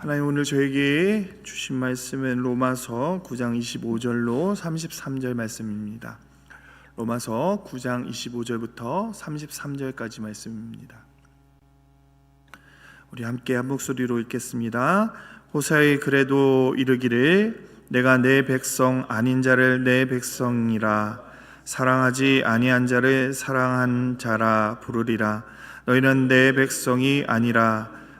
하나님 오늘 저에게 주신 말씀은 로마서 9장 25절로 33절 말씀입니다. 로마서 9장 25절부터 33절까지 말씀입니다. 우리 함께 한 목소리로 읽겠습니다. 호사의 그래도 이르기를 내가 내 백성 아닌 자를 내 백성이라 사랑하지 아니한 자를 사랑한 자라 부르리라 너희는 내 백성이 아니라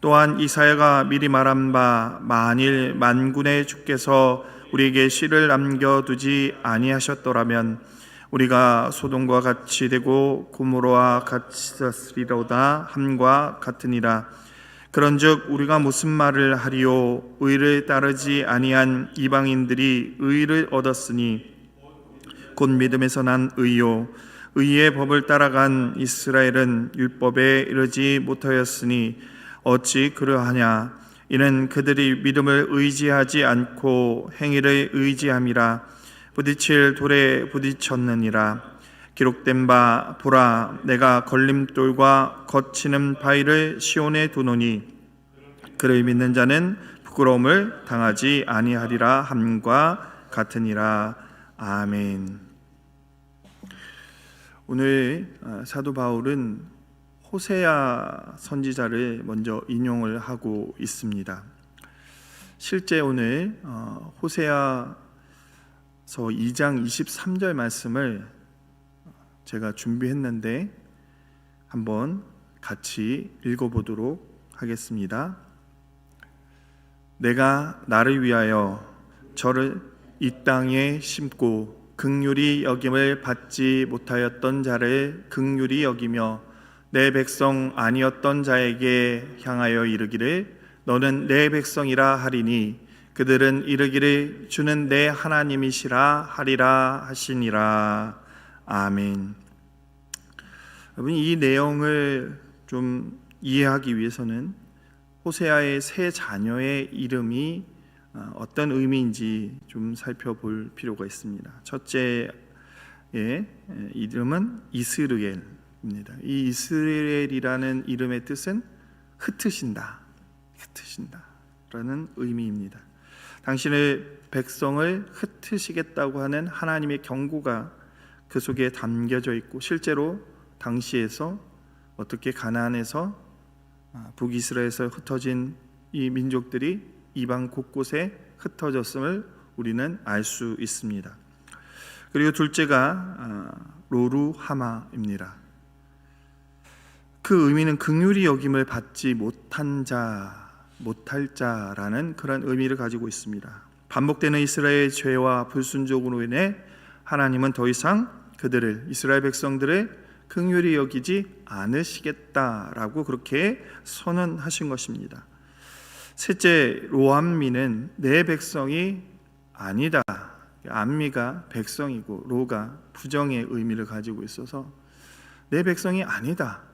또한 이사야가 미리 말한 바 만일 만군의 주께서 우리에게 시를 남겨 두지 아니하셨더라면 우리가 소돔과 같이 되고 고모로와 같이 되리로다 함과 같으니라. 그런즉 우리가 무슨 말을 하리요 의를 따르지 아니한 이방인들이 의를 얻었으니 곧 믿음에서 난 의요 의의 법을 따라간 이스라엘은 율법에 이르지 못하였으니 어찌 그러하냐? 이는 그들이 믿음을 의지하지 않고 행위를 의지함이라. 부딪힐 돌에 부딪혔느니라. 기록된 바 보라 내가 걸림돌과 거치는 바위를 시온에 두노니 그를 믿는 자는 부끄러움을 당하지 아니하리라 함과 같으니라. 아멘. 오늘 아, 사도 바울은 호세아 선지자를 먼저 인용을 하고 있습니다. 실제 오늘 어, 호세아서 2장 23절 말씀을 제가 준비했는데 한번 같이 읽어보도록 하겠습니다. 내가 나를 위하여 저를 이 땅에 심고 극률이 여김을 받지 못하였던 자를 극률이 여기며 내 백성 아니었던 자에게 향하여 이르기를 너는 내 백성이라 하리니 그들은 이르기를 주는 내 하나님이시라 하리라 하시니라 아멘. 여러분 이 내용을 좀 이해하기 위해서는 호세아의 세 자녀의 이름이 어, 어떤 의미인지 좀 살펴볼 필요가 있습니다. 첫째의 이름은 이스르엘 입니다. 이 이스라엘이라는 이름의 뜻은 흩으신다, 흩으신다라는 의미입니다. 당신의 백성을 흩으시겠다고 하는 하나님의 경고가 그 속에 담겨져 있고 실제로 당시에서 어떻게 가나안에서 아, 북이스라엘에서 흩어진 이 민족들이 이방 곳곳에 흩어졌음을 우리는 알 수 있습니다. 그리고 둘째가 아, 로루하마입니다. 그 의미는 극률이 여김을 받지 못한 자, 못할 자라는 그런 의미를 가지고 있습니다. 반복되는 이스라엘의 죄와 불순종으로 인해 하나님은 더 이상 그들을 이스라엘 백성들의 극률이 여기지 않으시겠다라고 그렇게 선언하신 것입니다. 셋째 로암미는 내 백성이 아니다. 암미가 백성이고 로가 부정의 의미를 가지고 있어서 내 백성이 아니다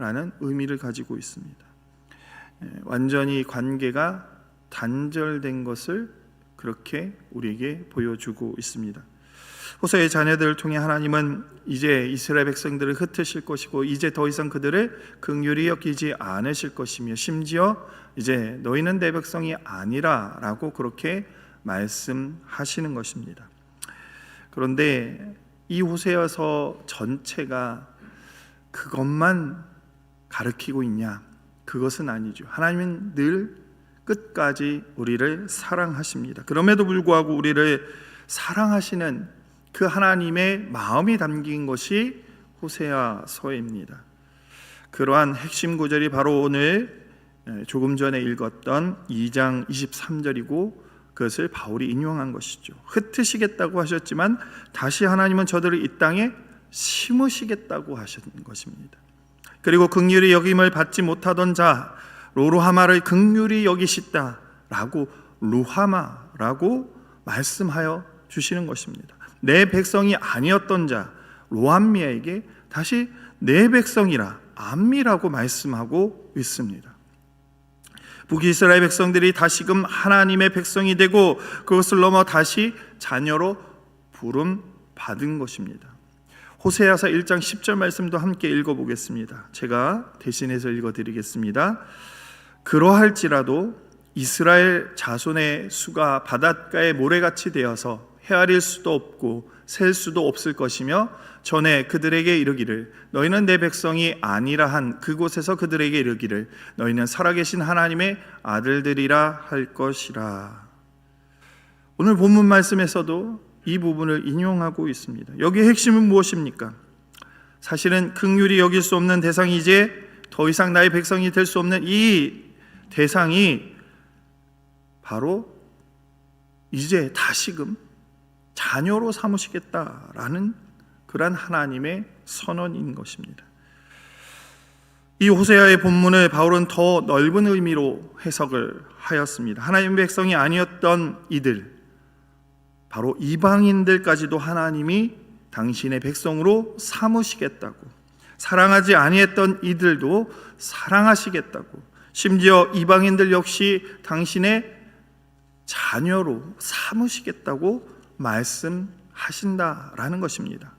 라는 의미를 가지고 있습니다. 예, 완전히 관계가 단절된 것을 그렇게 우리에게 보여주고 있습니다. 호세의 자녀들을 통해 하나님은 이제 이스라엘 백성들을 흩으실 것이고 이제 더 이상 그들을 긍휼히 여기지 않으실 것이며 심지어 이제 너희는 내 백성이 아니라라고 그렇게 말씀하시는 것입니다. 그런데 이 호세여서 전체가 그것만 가르키고 있냐? 그것은 아니죠. 하나님은 늘 끝까지 우리를 사랑하십니다. 그럼에도 불구하고 우리를 사랑하시는 그 하나님의 마음이 담긴 것이 호세아서입니다. 그러한 핵심 구절이 바로 오늘 조금 전에 읽었던 2장 23절이고 그것을 바울이 인용한 것이죠. 흩으시겠다고 하셨지만 다시 하나님은 저들을 이 땅에 심으시겠다고 하신 것입니다. 그리고 극률이 여김을 받지 못하던 자 로루하마를 극률이 여기시다라고 루하마라고 말씀하여 주시는 것입니다. 내 백성이 아니었던 자 로암미에게 다시 내 백성이라 암미라고 말씀하고 있습니다. 북이스라엘 백성들이 다시금 하나님의 백성이 되고 그것을 넘어 다시 자녀로 부름 받은 것입니다. 호세아서 1장 10절 말씀도 함께 읽어 보겠습니다. 제가 대신해서 읽어 드리겠습니다. 그러할지라도 이스라엘 자손의 수가 바닷가의 모래같이 되어서 헤아릴 수도 없고 셀 수도 없을 것이며 전에 그들에게 이르기를 너희는 내 백성이 아니라 한 그곳에서 그들에게 이르기를 너희는 살아계신 하나님의 아들들이라 할 것이라. 오늘 본문 말씀에서도 이 부분을 인용하고 있습니다. 여기의 핵심은 무엇입니까? 사실은 극률이 여길 수 없는 대상이 이제 더 이상 나의 백성이 될 수 없는 이 대상이 바로 이제 다시금 자녀로 삼으시겠다라는 그러한 하나님의 선언인 것입니다. 이 호세아의 본문을 바울은 더 넓은 의미로 해석을 하였습니다. 하나님의 백성이 아니었던 이들, 바로 이방인들까지도 하나님이 당신의 백성으로 삼으시겠다고, 사랑하지 아니했던 이들도 사랑하시겠다고, 심지어 이방인들 역시 당신의 자녀로 삼으시겠다고 말씀하신다라는 것입니다.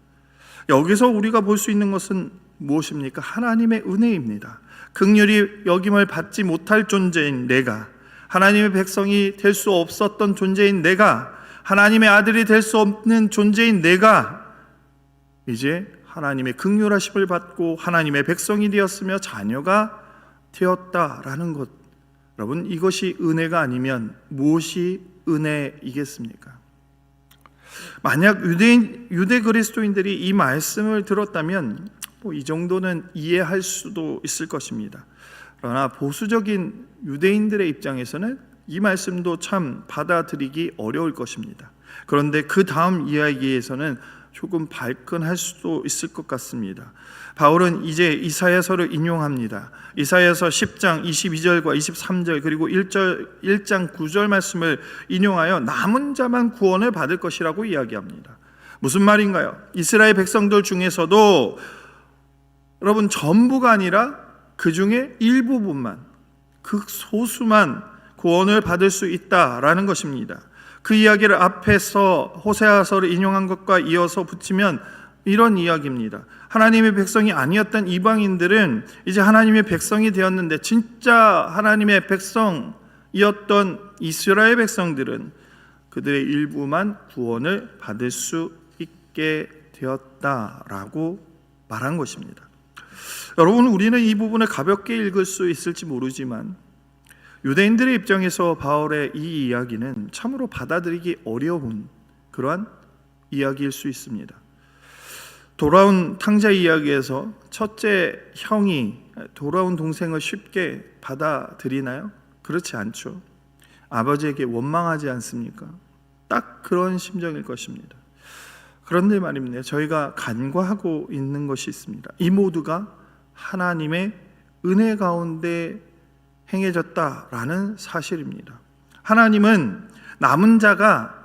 여기서 우리가 볼 수 있는 것은 무엇입니까? 하나님의 은혜입니다. 극렬히 여김을 받지 못할 존재인 내가 하나님의 백성이 될 수 없었던 존재인 내가 하나님의 아들이 될 수 없는 존재인 내가 이제 하나님의 극률하심을 받고 하나님의 백성이 되었으며 자녀가 되었다라는 것. 여러분 이것이 은혜가 아니면 무엇이 은혜이겠습니까? 만약 유대인 유대 그리스도인들이 이 말씀을 들었다면 뭐 이 정도는 이해할 수도 있을 것입니다. 그러나 보수적인 유대인들의 입장에서는 이 말씀도 참 받아들이기 어려울 것입니다. 그런데 그 다음 이야기에서는 조금 발끈할 수도 있을 것 같습니다. 바울은 이제 이사야서를 인용합니다. 이사야서 10장 22절과 23절 그리고 1절 1장 9절 말씀을 인용하여 남은 자만 구원을 받을 것이라고 이야기합니다. 무슨 말인가요? 이스라엘 백성들 중에서도 여러분 전부가 아니라 그 중에 일부분만 극소수만 구원을 받을 수 있다라는 것입니다. 그 이야기를 앞에서 호세아서를 인용한 것과 이어서 붙이면 이런 이야기입니다. 하나님의 백성이 아니었던 이방인들은 이제 하나님의 백성이 되었는데 진짜 하나님의 백성이었던 이스라엘 백성들은 그들의 일부만 구원을 받을 수 있게 되었다라고 말한 것입니다. 여러분 우리는 이 부분을 가볍게 읽을 수 있을지 모르지만 유대인들의 입장에서 바울의 이 이야기는 참으로 받아들이기 어려운 그러한 이야기일 수 있습니다. 돌아온 탕자 이야기에서 첫째 형이 돌아온 동생을 쉽게 받아들이나요? 그렇지 않죠. 아버지에게 원망하지 않습니까? 딱 그런 심정일 것입니다. 그런데 말입니다. 저희가 간과하고 있는 것이 있습니다. 이 모두가 하나님의 은혜 가운데 행해졌다라는 사실입니다. 하나님은 남은 자가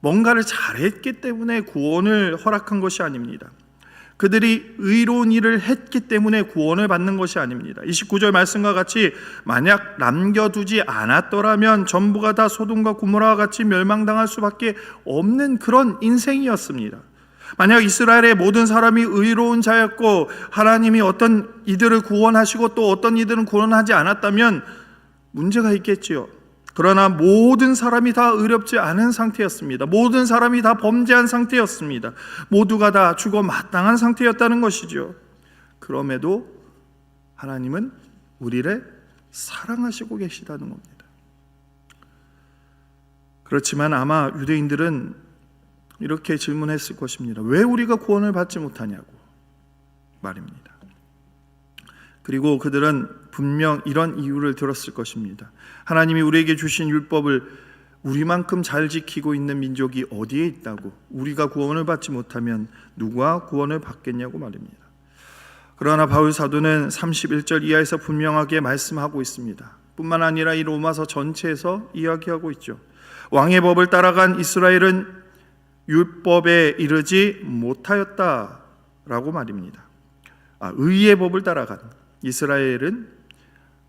뭔가를 잘했기 때문에 구원을 허락한 것이 아닙니다. 그들이 의로운 일을 했기 때문에 구원을 받는 것이 아닙니다. 29절 말씀과 같이 만약 남겨두지 않았더라면 전부가 다 소돔과 고모라와 같이 멸망당할 수밖에 없는 그런 인생이었습니다. 만약 이스라엘의 모든 사람이 의로운 자였고 하나님이 어떤 이들을 구원하시고 또 어떤 이들은 구원하지 않았다면 문제가 있겠지요. 그러나 모든 사람이 다 의롭지 않은 상태였습니다. 모든 사람이 다 범죄한 상태였습니다. 모두가 다 죽어 마땅한 상태였다는 것이죠. 그럼에도 하나님은 우리를 사랑하시고 계시다는 겁니다. 그렇지만 아마 유대인들은 이렇게 질문했을 것입니다. 왜 우리가 구원을 받지 못하냐고 말입니다. 그리고 그들은 분명 이런 이유를 들었을 것입니다. 하나님이 우리에게 주신 율법을 우리만큼 잘 지키고 있는 민족이 어디에 있다고 우리가 구원을 받지 못하면 누가 구원을 받겠냐고 말입니다. 그러나 바울 사도는 31절 이하에서 분명하게 말씀하고 있습니다. 뿐만 아니라 이 로마서 전체에서 이야기하고 있죠. 왕의 법을 따라간 이스라엘은 율법에 이르지 못하였다라고 말입니다. 아, 의의 법을 따라간 이스라엘은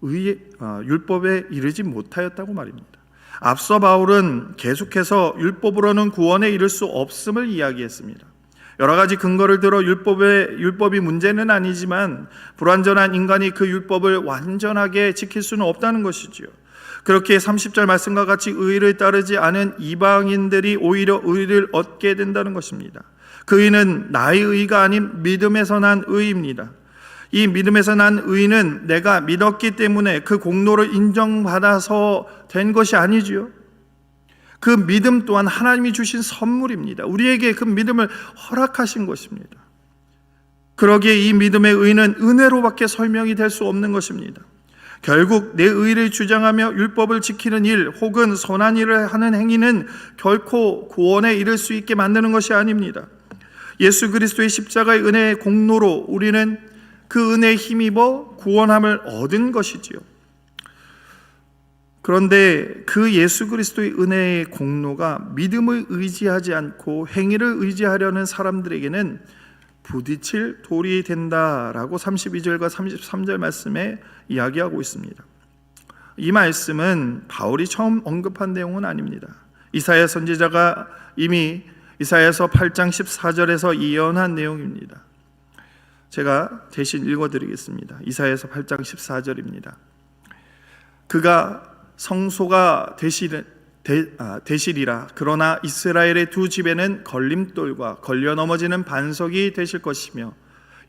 의의 아, 율법에 이르지 못하였다고 말입니다. 앞서 바울은 계속해서 율법으로는 구원에 이를 수 없음을 이야기했습니다. 여러 가지 근거를 들어 율법의 율법이 문제는 아니지만 불완전한 인간이 그 율법을 완전하게 지킬 수는 없다는 것이지요. 그렇게 30절 말씀과 같이 의를 따르지 않은 이방인들이 오히려 의를 얻게 된다는 것입니다. 그 의는 나의 의가 아닌 믿음에서 난 의입니다. 이 믿음에서 난 의는 내가 믿었기 때문에 그 공로를 인정받아서 된 것이 아니지요. 그 믿음 또한 하나님이 주신 선물입니다. 우리에게 그 믿음을 허락하신 것입니다. 그러기에 이 믿음의 의는 은혜로밖에 설명이 될 수 없는 것입니다. 결국 내 의를 주장하며 율법을 지키는 일 혹은 선한 일을 하는 행위는 결코 구원에 이를 수 있게 만드는 것이 아닙니다. 예수 그리스도의 십자가의 은혜의 공로로 우리는 그 은혜에 힘입어 구원함을 얻은 것이지요. 그런데 그 예수 그리스도의 은혜의 공로가 믿음을 의지하지 않고 행위를 의지하려는 사람들에게는 부딪힐 돌이 된다라고 32절과 33절 말씀에 이야기하고 있습니다. 이 말씀은 바울이 처음 언급한 내용은 아닙니다. 이사야 선지자가 이미 이사야서 8장 14절에서 예언한 내용입니다. 제가 대신 읽어 드리겠습니다. 이사야서 8장 14절입니다. 그가 성소가 되실, 되, 아, 되시리라. 그러나 이스라엘의 두 집에는 걸림돌과 걸려 넘어지는 반석이 되실 것이며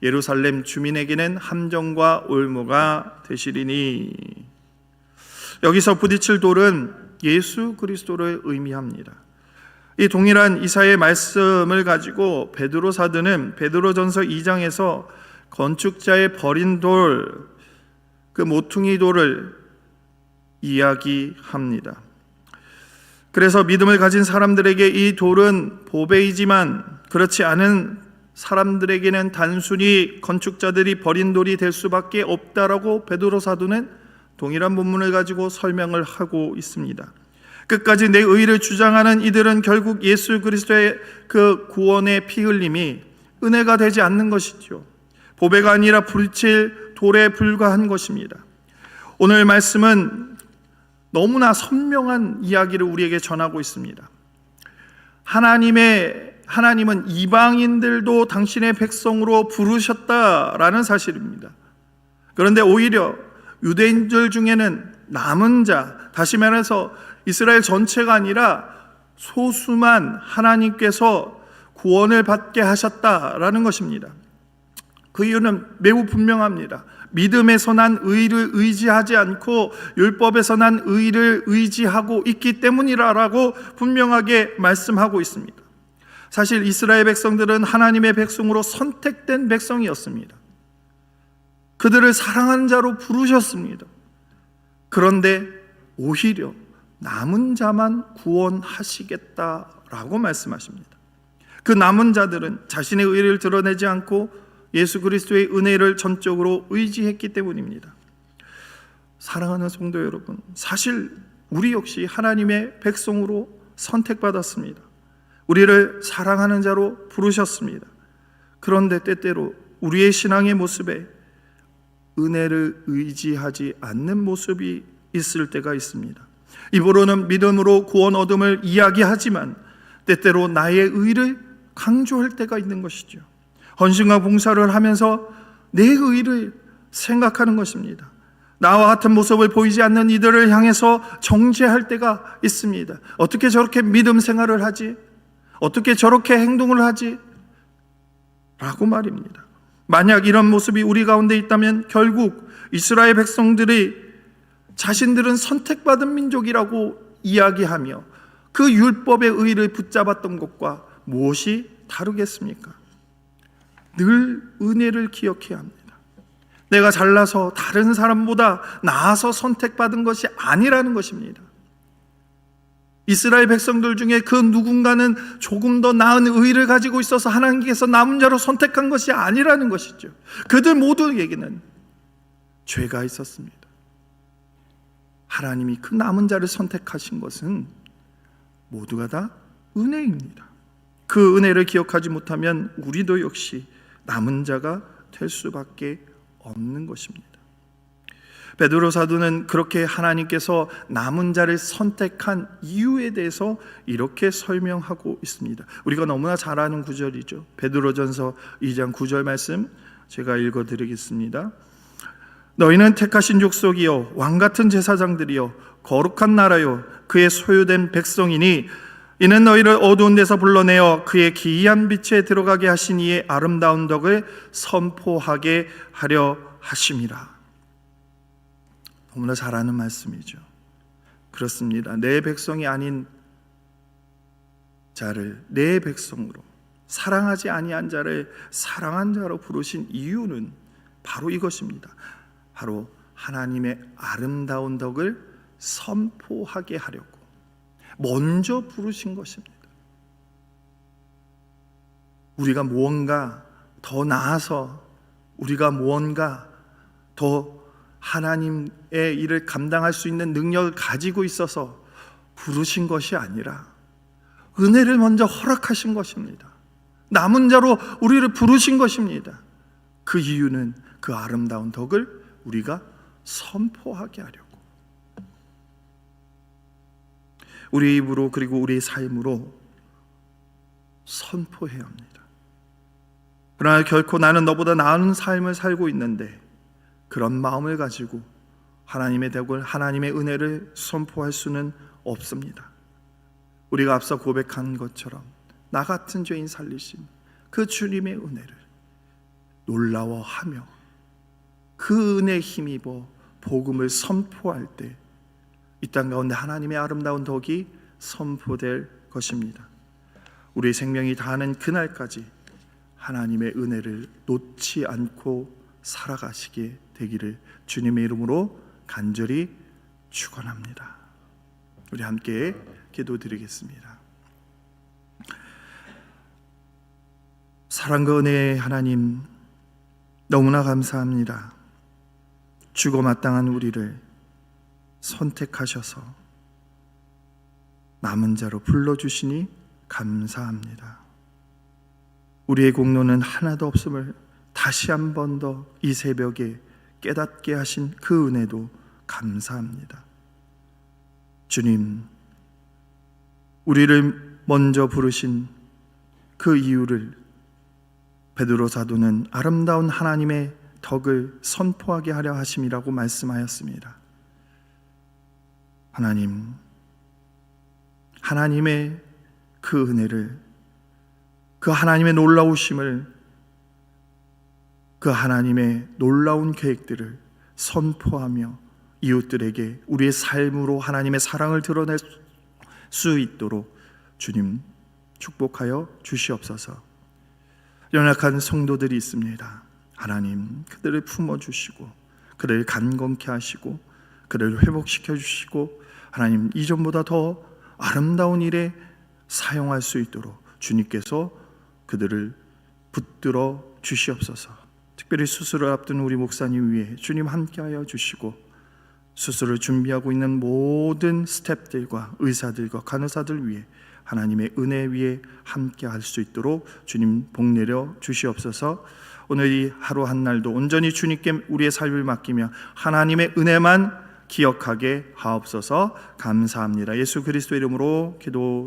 예루살렘 주민에게는 함정과 올무가 되시리니. 여기서 부딪힐 돌은 예수 그리스도를 의미합니다. 이 동일한 이사의 말씀을 가지고 베드로 사도는 베드로전서 2장에서 건축자의 버린 돌, 그 모퉁이 돌을 이야기합니다. 그래서 믿음을 가진 사람들에게 이 돌은 보배이지만 그렇지 않은 사람들에게는 단순히 건축자들이 버린 돌이 될 수밖에 없다라고 베드로 사도는 동일한 본문을 가지고 설명을 하고 있습니다. 끝까지 내 의를 주장하는 이들은 결국 예수 그리스도의 그 구원의 피 흘림이 은혜가 되지 않는 것이죠. 보배가 아니라 불칠 돌에 불과한 것입니다. 오늘 말씀은 너무나 선명한 이야기를 우리에게 전하고 있습니다. 하나님의 하나님은 이방인들도 당신의 백성으로 부르셨다라는 사실입니다. 그런데 오히려 유대인들 중에는 남은 자, 다시 말해서 이스라엘 전체가 아니라 소수만 하나님께서 구원을 받게 하셨다라는 것입니다. 그 이유는 매우 분명합니다. 믿음에서 난 의를 의지하지 않고 율법에서 난 의를 의지하고 있기 때문이라라고 분명하게 말씀하고 있습니다. 사실 이스라엘 백성들은 하나님의 백성으로 선택된 백성이었습니다. 그들을 사랑하는 자로 부르셨습니다. 그런데 오히려 남은 자만 구원하시겠다라고 말씀하십니다. 그 남은 자들은 자신의 의를 드러내지 않고 예수 그리스도의 은혜를 전적으로 의지했기 때문입니다. 사랑하는 성도 여러분, 사실 우리 역시 하나님의 백성으로 선택받았습니다. 우리를 사랑하는 자로 부르셨습니다. 그런데 때때로 우리의 신앙의 모습에 은혜를 의지하지 않는 모습이 있을 때가 있습니다. 입으로는 믿음으로 구원 얻음을 이야기하지만 때때로 나의 의를 강조할 때가 있는 것이죠. 헌신과 봉사를 하면서 내 의를 생각하는 것입니다. 나와 같은 모습을 보이지 않는 이들을 향해서 정죄할 때가 있습니다. 어떻게 저렇게 믿음 생활을 하지? 어떻게 저렇게 행동을 하지? 라고 말입니다. 만약 이런 모습이 우리 가운데 있다면 결국 이스라엘 백성들이 자신들은 선택받은 민족이라고 이야기하며 그 율법의 의를 붙잡았던 것과 무엇이 다르겠습니까? 늘 은혜를 기억해야 합니다. 내가 잘나서 다른 사람보다 나아서 선택받은 것이 아니라는 것입니다. 이스라엘 백성들 중에 그 누군가는 조금 더 나은 의를 가지고 있어서 하나님께서 남은 자로 선택한 것이 아니라는 것이죠. 그들 모두에게는 죄가 있었습니다. 하나님이 그 남은 자를 선택하신 것은 모두가 다 은혜입니다. 그 은혜를 기억하지 못하면 우리도 역시 남은 자가 될 수밖에 없는 것입니다. 베드로 사도는 그렇게 하나님께서 남은 자를 선택한 이유에 대해서 이렇게 설명하고 있습니다. 우리가 너무나 잘 아는 구절이죠. 베드로전서 2장 9절 말씀 제가 읽어 드리겠습니다. 너희는 택하신 족속이요 왕 같은 제사장들이요 거룩한 나라요 그의 소유된 백성이니 이는 너희를 어두운 데서 불러내어 그의 기이한 빛에 들어가게 하신 이의 아름다운 덕을 선포하게 하려 하심이라. 너무나 잘 아는 말씀이죠. 그렇습니다. 내 백성이 아닌 자를 내 백성으로 사랑하지 아니한 자를 사랑한 자로 부르신 이유는 바로 이것입니다. 바로 하나님의 아름다운 덕을 선포하게 하려고 먼저 부르신 것입니다. 우리가 무언가 더 나아서 우리가 무언가 더 하나님의 일을 감당할 수 있는 능력을 가지고 있어서 부르신 것이 아니라 은혜를 먼저 허락하신 것입니다. 남은 자로 우리를 부르신 것입니다. 그 이유는 그 아름다운 덕을 우리가 선포하게 하려고. 우리 입으로 그리고 우리의 삶으로 선포해야 합니다. 그러나 결코 나는 너보다 나은 삶을 살고 있는데 그런 마음을 가지고 하나님의 덕을 하나님의 은혜를 선포할 수는 없습니다. 우리가 앞서 고백한 것처럼 나 같은 죄인 살리신 그 주님의 은혜를 놀라워하며 그 은혜 힘입어 복음을 선포할 때 이 땅 가운데 하나님의 아름다운 덕이 선포될 것입니다. 우리의 생명이 다하는 그날까지 하나님의 은혜를 놓지 않고 살아가시게 되기를 주님의 이름으로 간절히 축원합니다. 우리 함께 기도드리겠습니다. 사랑과 은혜의 하나님 너무나 감사합니다. 죽어 마땅한 우리를 선택하셔서 남은 자로 불러주시니 감사합니다. 우리의 공로는 하나도 없음을 다시 한 번 더 이 새벽에 깨닫게 하신 그 은혜도 감사합니다. 주님, 우리를 먼저 부르신 그 이유를 베드로 사도는 아름다운 하나님의 덕을 선포하게 하려 하심이라고 말씀하였습니다. 하나님, 하나님의 그 은혜를, 그 하나님의 놀라우심을, 그 하나님의 놀라운 계획들을 선포하며 이웃들에게 우리의 삶으로 하나님의 사랑을 드러낼 수 있도록 주님 축복하여 주시옵소서. 연약한 성도들이 있습니다. 하나님, 그들을 품어 주시고, 그들을 간건케 하시고, 그들을 회복시켜 주시고, 하나님 이전보다 더 아름다운 일에 사용할 수 있도록 주님께서 그들을 붙들어 주시옵소서. 특별히 수술을 앞둔 우리 목사님 위해 주님 함께하여 주시고 수술을 준비하고 있는 모든 스탭들과 의사들과 간호사들 위해 하나님의 은혜 위에 함께 할 수 있도록 주님 복 내려 주시옵소서. 오늘 이 하루 한 날도 온전히 주님께 우리의 삶을 맡기며 하나님의 은혜만 기억하게 하옵소서. 감사합니다. 예수 그리스도 이름으로 기도